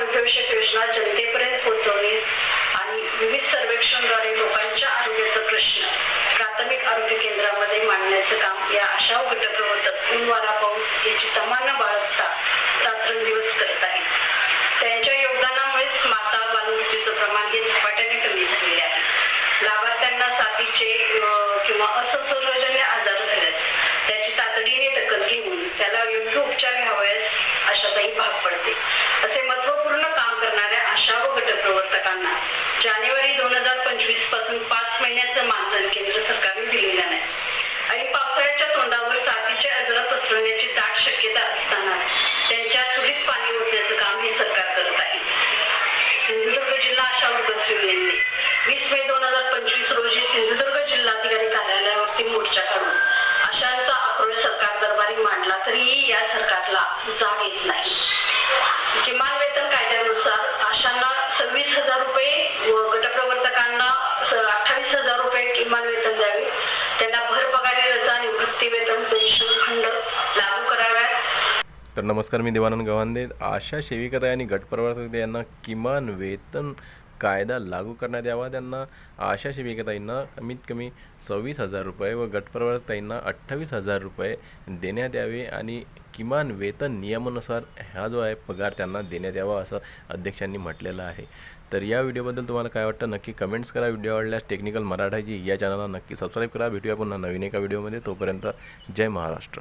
आरोग्यविषयक योजना जनतेपर्यंत पोहोचवणे आणि विविध सर्वेक्षणद्वारे लोकांच्या आरोग्याचा प्रश्न प्राथमिक आरोग्य केंद्रामध्ये मांडण्याचं काम या अशा घटक होतात उनवारा पाऊस याची तमाना बाळगता दिवस करत आहेत. त्यांच्या योगदानामुळेच माता बालमृत्यूचं प्रमाण हे झपाट्याने कमी झालेले आहे. लाभार्थ्यांना साथीचे किंवा असंसर्वजन्य आजार झाल्यास त्याची तातडीने दखल घेऊन त्याला योग्य उपचार घ्यावयास अशातही भाग पडतो करणाऱ्या आशा व गटप्रवर्तकांना जानेवारी दोन हजार पंचवीस हजार रुपये किमान वेतन द्यावे. त्यांना भर पगारी रजा निवृत्ती वेतन पेन्शन खंड लागू कराव्यात. तर नमस्कार मी देवानंद गव्हांदे आशा सेविकाताई आणि गटप्रवर्तक यांना किमान वेतन कायदा लागू करण्यात यावा. त्यांना आशा सेविकाताईंना कमीत कमी सव्वीस हजार रुपये व गटप्रवर्तकांना अठ्ठावीस हजार रुपये देण्यात यावे आणि किमान वेतन नियमानुसार हा जो आहे पगार त्यांना देण्यात यावा असं अध्यक्षांनी म्हटलेलं आहे. तर या व्हिडिओबद्दल तुम्हाला काय वाटतं? नक्की कमेंट्स करा. व्हिडिओ आवडल्यास टेक्निकल मराठाची या चॅनलला नक्की सबस्क्राईब करा. भेटूया पुन्हा नवीन एका व्हिडिओमध्ये. तोपर्यंत जय महाराष्ट्र.